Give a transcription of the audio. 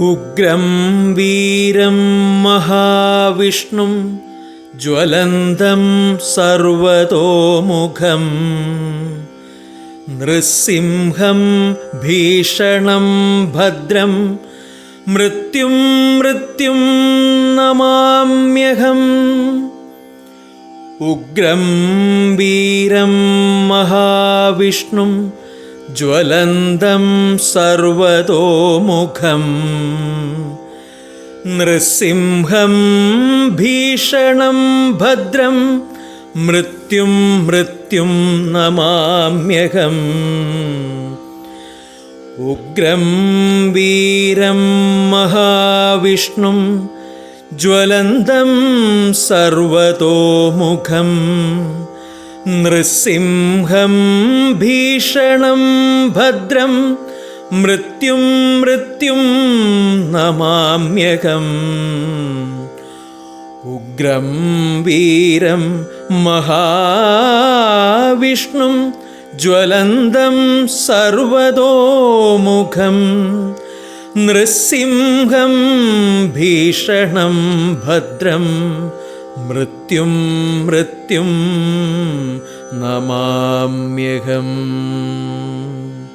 ഉഗ്രം വീരം മഹാവിഷ്ണും ജ്വലന്തം സർവതോമുഖം. നൃസിംഹം ഭീഷണം ഭദ്രം. മൃത്യും മൃത്യും നമാമ്യഹം. ഉഗ്രം വീരം മഹാവിഷ്ണും ജ്വലന്തം സർവതോമുഖം. നൃസിംഹം ഭീഷണം ഭദ്രം. മൃത്യും മൃത്യും നമാമ്യഹം. ഉഗ്രം വീരം മഹാവിഷ്ണും. ജ്വലന്തം സർവതോമുഖം. നൃസിംഹം ഭീഷണം ഭദ്രം മൃത്യും മൃത്യും നമാമ്യകം ഉഗ്രം വീരം മഹാവിഷ്ണും ജ്വലന്തം സർവതോമുഖം. നൃസിംഹം ഭീഷണം ഭദ്രം മൃത്യും മൃത്യും നമാമ്യഹം.